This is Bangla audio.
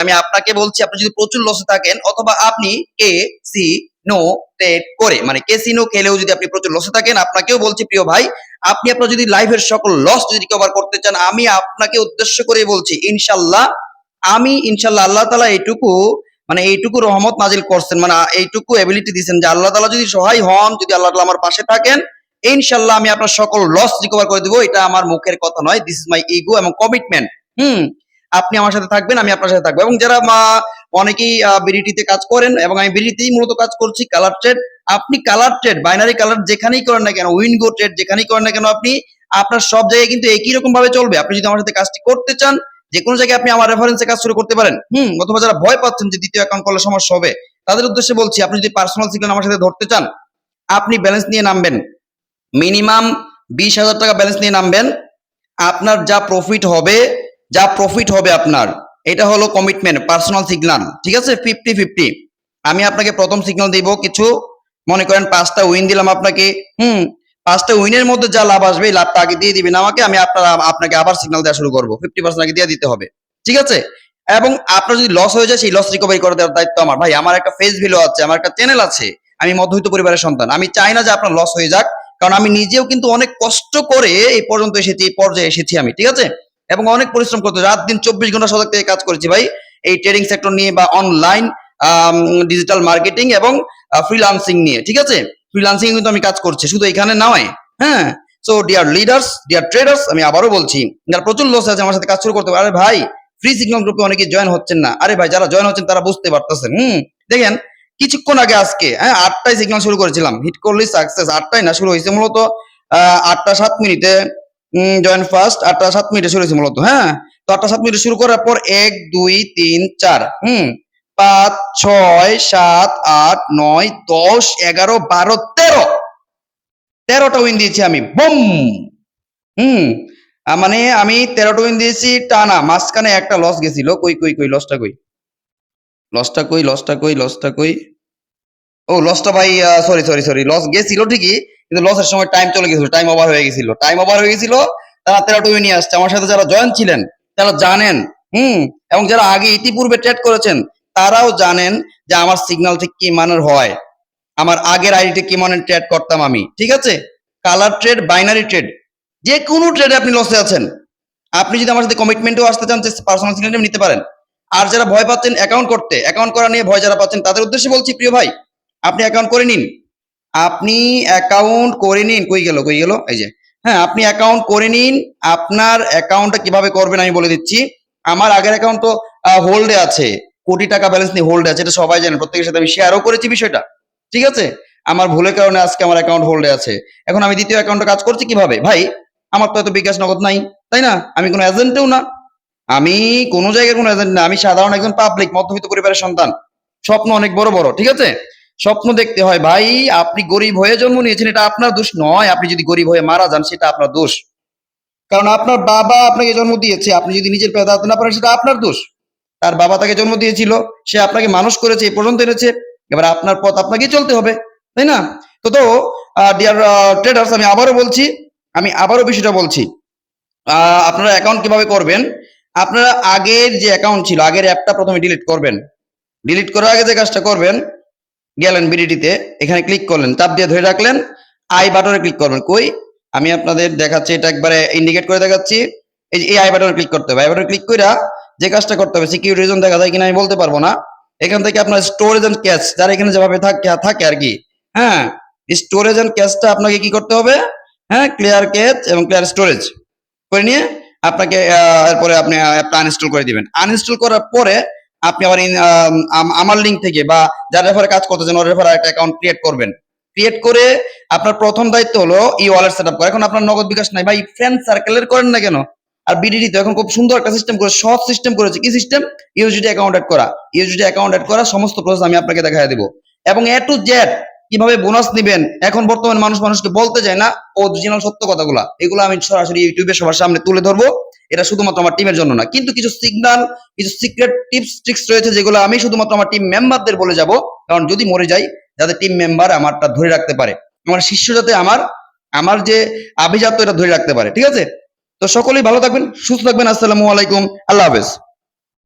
আমি আপনাকে বলছি, আপনি যদি প্রচুর লসে থাকেন, অথবা আপনি কে সি নো ট্রেড করে মানে কেসিনো খেলেও যদি আপনি প্রচুর লসে থাকেন, আপনাকেও বলছি, প্রিয় ভাই, আপনি আপনার যদি লাইফের সকল লস যদি রিকভার করতে চান, আমি আপনাকে উদ্দেশ্য করে বলছি ইনশাল্লাহ আমি ইনশাল্লাহ আল্লাহ তালা এইটুকু মানে এইটুকু রহমত নাজিল করছেন মানে এইটুকু এবিলিটি দিচ্ছেন যে আল্লাহ তালা যদি সহায় হন, যদি আল্লাহ তালা আমার পাশে থাকেন ইনশাল্লাহ আমি আপনার সকল লস রিকভার করে দিব, এটা আমার মুখের কথা নয় দিস ইজ মাই ইগো এবং কমিটমেন্ট হুম আপনি আমার সাথে থাকবেন, আমি আপনার সাথে থাকব। এবং যারা অনেকেই বিডিটিতে কাজ করেন এবং আমি বিডিতেই মূলত কাজ করছি কালার ট্রেড আপনি কালার ট্রেড বাইনারি কালার যেখানেই করেন না কেন উইনগো ট্রেড যেখানেই করেন না কেন, আপনি, আপনার সব জায়গায় কিন্তু একই রকম ভাবে চলবে। আপনি যদি আমার সাথে কাজটি করতে চান যে কোনো জায়গায় আপনি আমার রেফারেন্সে কাজ শুরু করতে পারেন। হুম, অথবা যারা ভয় পাচ্ছেন যে দ্বিতীয় অ্যাকাউন্ট করলে সমস্যা হবে, তাদের উদ্দেশ্যে বলছি, আপনি যদি পার্সোনাল সিগন্যাল আমার সাথে ধরতে চান, আপনি ব্যালেন্স নিয়ে নামবেন। মিনিমাম বিশ হাজার টাকা ব্যালেন্স নিয়ে নামবেন। আপনার যা প্রফিট হবে যা প্রফিট হবে আপনার। এটা হলো কমিটমেন্ট পার্সোনাল সিগনাল ঠিক আছে? ফিফটি ফিফটি আমি আপনাকে প্রথম সিগন্যাল দিব, কিছু মনে করেন পাঁচটা উইন দিলাম আপনাকে। হুম, পাঁচটা উইনের মধ্যে যা লাভ আসবে, এই লাভটা আগে দিয়ে দিবেন আমাকে, আমি আপনার, আপনাকে আবার সিগনাল দেওয়া শুরু করব। ফিফটি পার্সেন্ট আগে দিয়ে দিতে হবে। ঠিক আছে? এবং আপনার যদি লস হয়ে যায়, সেই লস রিকভারি করে দেওয়ার দায়িত্ব আমার। ভাই, আমার একটা ফেস ভ্যালু আছে, আমার একটা চ্যানেল আছে। আমি মধ্যবিত্ত পরিবারের সন্তান। আমি চাই না যে আপনার লস হয়ে যাক, কারণ আমি নিজেও কিন্তু অনেক কষ্ট করে এই পর্যন্ত এসেছি, এই পর্যায়ে এসেছি আমি। ঠিক আছে? এবং অনেক পরিশ্রম করতে। রাত দিন চব্বিশ ঘণ্টা সজাগ থেকে কাজ করেছি ভাই। এই ট্রেডিং সেক্টর নিয়ে বা অনলাইন ডিজিটাল মার্কেটিং এবং ফ্রিলান্সিং নিয়ে, ঠিক আছে? ফ্রিলান্সিং কিন্তু আমি কাজ করছি, শুধু এখানে নয় হ্যাঁ? So dear leaders dear traders আমি আবারও বলছি, যারা প্রচুর লস আছে, আমার সাথে কাজ শুরু করতে পারে। আরে ভাই ফ্রি সিগন্যাল গ্রুপে অনেকে জয়েন হচ্ছেন না। আরে ভাই, যারা জয়েন হচ্ছেন, তারা বুঝতে পারতেছেন, হুম? দেখেন, কিছুক্ষণ আগে আজকে হ্যাঁ আটটায় সিগন্যাল শুরু করেছিলাম। হিট করলি সাকসেস আটটায় না, শুরু হয়েছে মূলত আটটা সাত মিনিটে। জয়েন ফার্স্ট আটটা সাত মিনিটে শুরু হয়েছে মূলত হ্যাঁ? তো আটটা সাত মিনিটে শুরু করার পর এক, দুই, তিন, চার, হুম? পাঁচ, ছয়, সাত, আট, নয়, দশ, এগারো, বারো, তেরো। তেরোটা উইন দিয়েছি আমি, বুম! হুম? মানে আমি তেরোটা উইন দিয়েছি, টানা, মাঝখানে একটা লস গেছিল। কই কই কই লসটা কই? লসটা কই লসটা কই লসটা কই? ও লসটা ভাই সরি সরি সরি লস গেছিল ঠিকই কিন্তু লসের সময় টাইম চলে গেছিল টাইম ওভার হয়ে গেছিল। টাইম ওভার হয়ে গেছিল, তারা তেরোটা উইন নিয়ে আসছে। আমার সাথে যারা জয়েন ছিলেন, তারা জানেন, হুম, এবং যারা আগে ইতিপূর্বে ট্রেড করেছেন, তারাও জানেন যে আমার সিগন্যাল ঠিক কি মানের হয়। আমার আগের আইডিতে কি মানের ট্রেড করতাম আমি, ঠিক আছে? কালার ট্রেড বাইনারি ট্রেড যে কোনো ট্রেডে আপনি লসে আছেন। আপনি যদি আমার সাথে কমিটমেন্টও আসতে চান পার্সোনাল সিগন্যাল নিতে পারেন। আর যারা ভয় পাচ্ছেন অ্যাকাউন্ট করতে অ্যাকাউন্ট করা নিয়ে ভয় যারা পাচ্ছেন, তাদের উদ্দেশ্যে বলছি, প্রিয় ভাই, আপনি অ্যাকাউন্ট করে নিন। আপনি অ্যাকাউন্ট করে নিন, কই গেল কই গেল? এই যে হ্যাঁ আপনি অ্যাকাউন্ট করে নিন, আপনার অ্যাকাউন্টটা কীভাবে করবেন আমি বলে দিচ্ছি। আমার আগের অ্যাকাউন্ট তো হোল্ডে আছে, কোটি টাকা ব্যালেন্স নিয়ে হোল্ডে আছে, এটা সবাই জানে, প্রত্যেকের সাথে আমি শেয়ারও করেছি বিষয়টা, ঠিক আছে? আমার ভুলের কারণে আজকে আমার অ্যাকাউন্ট হোল্ডে আছে। এখন আমি দ্বিতীয় অ্যাকাউন্টে কাজ করছি কীভাবে? ভাই, আমার তো এত বিকাশ নগদ নাই, তাই না? আমি কোনো এজেন্টও না। আমি কোনো জায়গায় কোনো এজেন্ট না, আমি সাধারণ একজন পাবলিক মধ্যবিত্ত পরিবারের সন্তান, স্বপ্ন অনেক বড় বড়, ঠিক আছে? স্বপ্ন দেখতে হয়, ভাই, আপনি গরিব হয়ে জন্ম নিয়েছেন, এটা আপনার দোষ নয়। আপনি যদি গরিব হয়ে মারা যান, সেটা আপনার দোষ। কারণ আপনার বাবা আপনাকে জন্ম দিয়েছে, আপনি যদি নিজের পেয়ে দাঁড়াতে না পারেন, সেটা আপনার দোষ। তার বাবা তাকে জন্ম দিয়েছিল, সে আপনাকে মানুষ করেছে এই পর্যন্ত এনেছে। এবার আপনার পথ আপনাকে চলতে হবে, তাই না? তো তো ডিয়ার ট্রেডার্স আমি আবারও বলছি, আমি আবারও বিষয়টা বলছি। আপনারা অ্যাকাউন্ট কীভাবে করবেন? আপনারা আগের যে অ্যাকাউন্ট ছিল, আগের অ্যাপটা প্রথমে ডিলিট করবেন। ডিলিট করার আগে যে কাজটা করবেন গেলেন বিডিটিতে, এখানে ক্লিক করলেন, চাপ দিয়ে ধরে রাখলেন আই বাটনে ক্লিক করবেন। কই? আমি আপনাদের দেখাচ্ছি, এটা একবারে ইন্ডিকেট করে দেখাচ্ছি। এই এই আই বাটনে ক্লিক করতে হবে। আই বাটনে ক্লিক কইরা যে কাজটা করতে হবে সিকিউরিটি রিজন দেখা যায় কিনা আমি বলতে পারব না। এখান থেকে আপনার স্টোরেজ এন্ড ক্যাশ যারা এখানে যেভাবে থাকে থাকে আর কি। হ্যাঁ স্টোরেজ এন্ড ক্যাশটা আপনাকে কি করতে হবে? হ্যাঁ ক্লিয়ার ক্যাচ এবং ক্লিয়ার স্টোরেজ করে নিয়ে আপনাকে এরপরে আপনি অ্যাপটা আনইনস্টল করে দিবেন। আনইনস্টল করার পরে আপনি আবার in, আম, আম- আমার লিঙ্ক থেকে বা যার রেফারে কাজ করতেছেন ওর রেফারে একটা অ্যাকাউন্ট ক্রিয়েট করবেন। ক্রিয়েট করে আপনার প্রথম দায়িত্ব হলো ই ওয়ালেট সেট আপ করা। এখন আপনার নগদ বিকাশ নাই। ভাই ফ্রেন্ড সার্কেলের করেন না কেন? আর বিডিডি তো এখন খুব সুন্দর একটা সিস্টেম করে সহজ সিস্টেম করেছে। কি সিস্টেম ইউজিডি অ্যাকাউন্ট অ্যাড করা। ইউজিডি অ্যাকাউন্ট অ্যাড করা সমস্ত প্রসেস আমি আপনাকে দেখাই দেবো। এবং এ টু জেড কীভাবে বোনাস নিবেন? এখন বর্তমান মানুষ মানুষকে বলতে যায় না অরিজিনাল সত্য কথাগুলা। এগুলো আমি সরাসরি ইউটিউবে সবার সামনে তুলে ধরবো। এটা শুধুমাত্র আমার টিমের জন্য না, কিন্তু কিছু সিগনাল কিছু সিক্রেট টিপস ট্রিক্স রয়েছে যেগুলো আমি শুধুমাত্র আমার টিম মেম্বারদের বলে যাব। কারণ যদি মরে যাই, যাতে টিম মেম্বার আমারটা ধরে রাখতে পারে। আমার শিষ্য যাতে আমার আমার যে আভিজাত্য এটা ধরে রাখতে পারে, ঠিক আছে? তো সকলেই ভালো থাকবেন, সুস্থ থাকবেন, আসসালামু আলাইকুম, আল্লাহ হাফেজ।